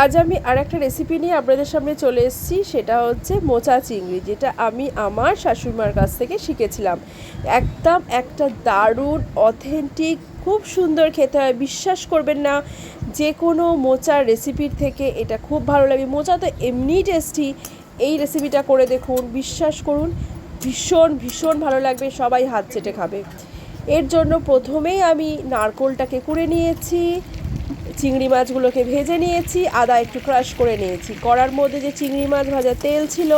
আজ আমি আর একটা রেসিপি নিয়ে আপনাদের সামনে চলে এসেছি। সেটা হচ্ছে মোচা চিংড়ি, যেটা আমি আমার শাশুড়িমার কাছ থেকে শিখেছিলাম। একদম একটা দারুণ অথেন্টিক খুব সুন্দর খেতে হয়। বিশ্বাস করবেন না যে কোনো মোচার রেসিপির থেকে এটা খুব ভালো লাগে। মোচা তো এমনি টেস্টি এই রেসিপিটা করে দেখুন, বিশ্বাস করুন, ভীষণ ভীষণ ভালো লাগবে, সবাই হাত চেটে খাবে। এর জন্য প্রথমেই আমি নারকোলটাকে কুড়ে নিয়েছি। চিংড়ি মাছগুলোকে ভেজে নিয়েছি, আদা একটু ক্রাশ করে নিয়েছি। কড়ার মধ্যে যে চিংড়ি মাছ ভাজা তেল ছিল,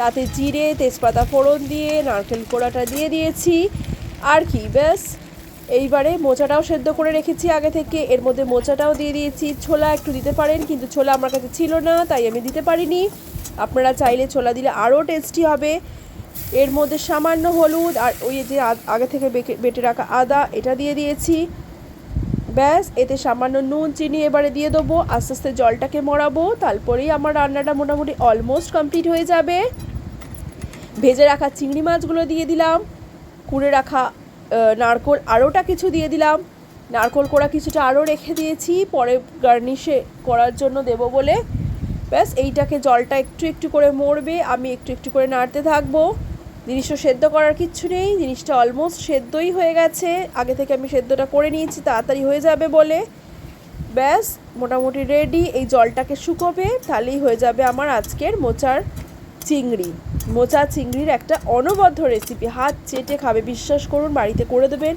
তাতে জিরে, তেজপাতা ফোড়ন দিয়ে, নারকেল কোড়াটা দিয়ে দিয়েছি। আর কি, ব্যাস। এইবারে মোচাটাও সেদ্ধ করে রেখেছি আগে থেকে। এর মধ্যে মোচাটাও দিয়ে দিয়েছি। ছোলা একটু দিতে পারেন, কিন্তু ছোলা আমার কাছে ছিল না, তাই আমি দিতে পারিনি। আপনারা চাইলে ছোলা দিলে আরও টেস্টি হবে। এর মধ্যে সামান্য হলুদ আর ওই যে আগে থেকে বেটে রাখা আদা, এটা দিয়ে দিয়েছি। ব্যাস, এতে সামান্য নুন, চিনি এবারে দিয়ে দেবো। আস্তে আস্তে জলটাকে মরাবো। তারপরেই আমার রান্নাটা মোটামুটি অলমোস্ট কমপ্লিট হয়ে যাবে। ভেজে রাখা চিংড়ি মাছগুলো দিয়ে দিলাম। কুড়ে রাখা নারকোল আরোটা কিছু দিয়ে দিলাম। নারকোল কোড়া কিছুটা আরও রেখে দিয়েছি। পরে গার্নিশে করার জন্য দেবো বলে। ব্যাস, এইটাকে জলটা একটু একটু করে মরবে। আমি একটু একটু করে নাড়তে থাকব। জিনিসটা সেদ্ধ করার কিচ্ছু নেই, জিনিসটা অলমোস্ট সেদ্ধই হয়ে গেছে। আগে থেকে আমি সেদ্ধটা করে নিয়েছি, তাড়াতাড়ি হয়ে যাবে বলে। ব্যাস, মোটামুটি রেডি এই জলটাকে শুকোবে, তাহলেই হয়ে যাবে আমার আজকের মোচার চিংড়ি। মোচা চিংড়ির একটা অনবদ্য রেসিপি হাত চেটে খাবে, বিশ্বাস করুন, বাড়িতে করে দেবেন।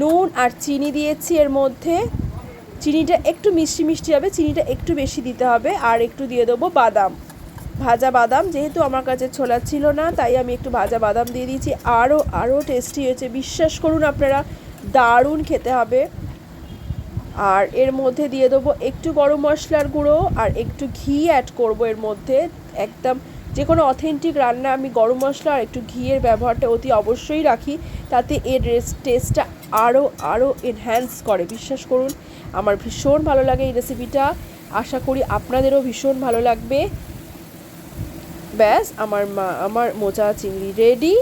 নুন আর চিনি দিয়েছি এর মধ্যে। চিনিটা একটু মিষ্টি মিষ্টি হবে, চিনিটা একটু বেশি দিতে হবে। আর একটু দিয়ে দেবো বাদাম। ভাজা বাদাম যেহেতু আমার কাছে ছোলা ছিল না, তাই আমি একটু ভাজা বাদাম দিয়ে দিয়েছি। আরও আরও টেস্টি হয়েছে। বিশ্বাস করুন আপনারা, দারুণ খেতে হবে। আর এর মধ্যে দিয়ে দেবো একটু গরম মশলার গুঁড়ো আর একটু ঘি অ্যাড করব এর মধ্যে। একদম যে কোনো অথেন্টিক রান্না আমি গরম মশলা আর একটু ঘিয়ের ব্যবহারটা অতি অবশ্যই রাখি। তাতে এর টেস্টটা আরও আরও এনহ্যান্স করে। বিশ্বাস করুন, আমার ভীষণ ভালো লাগে এই রেসিপিটা আশা করি আপনাদেরও ভীষণ ভালো লাগবে। ব্যাস, আমার মা, আমার মোচা চিংড়ি রেডি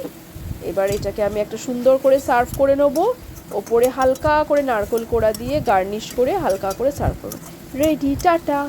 এবার এটাকে আমি একটা সুন্দর করে সার্ভ করে নেব। ওপরে হালকা করে নারকোল কোড়া দিয়ে গার্নিশ করে হালকা করে সার্ভ করব। Ready tata!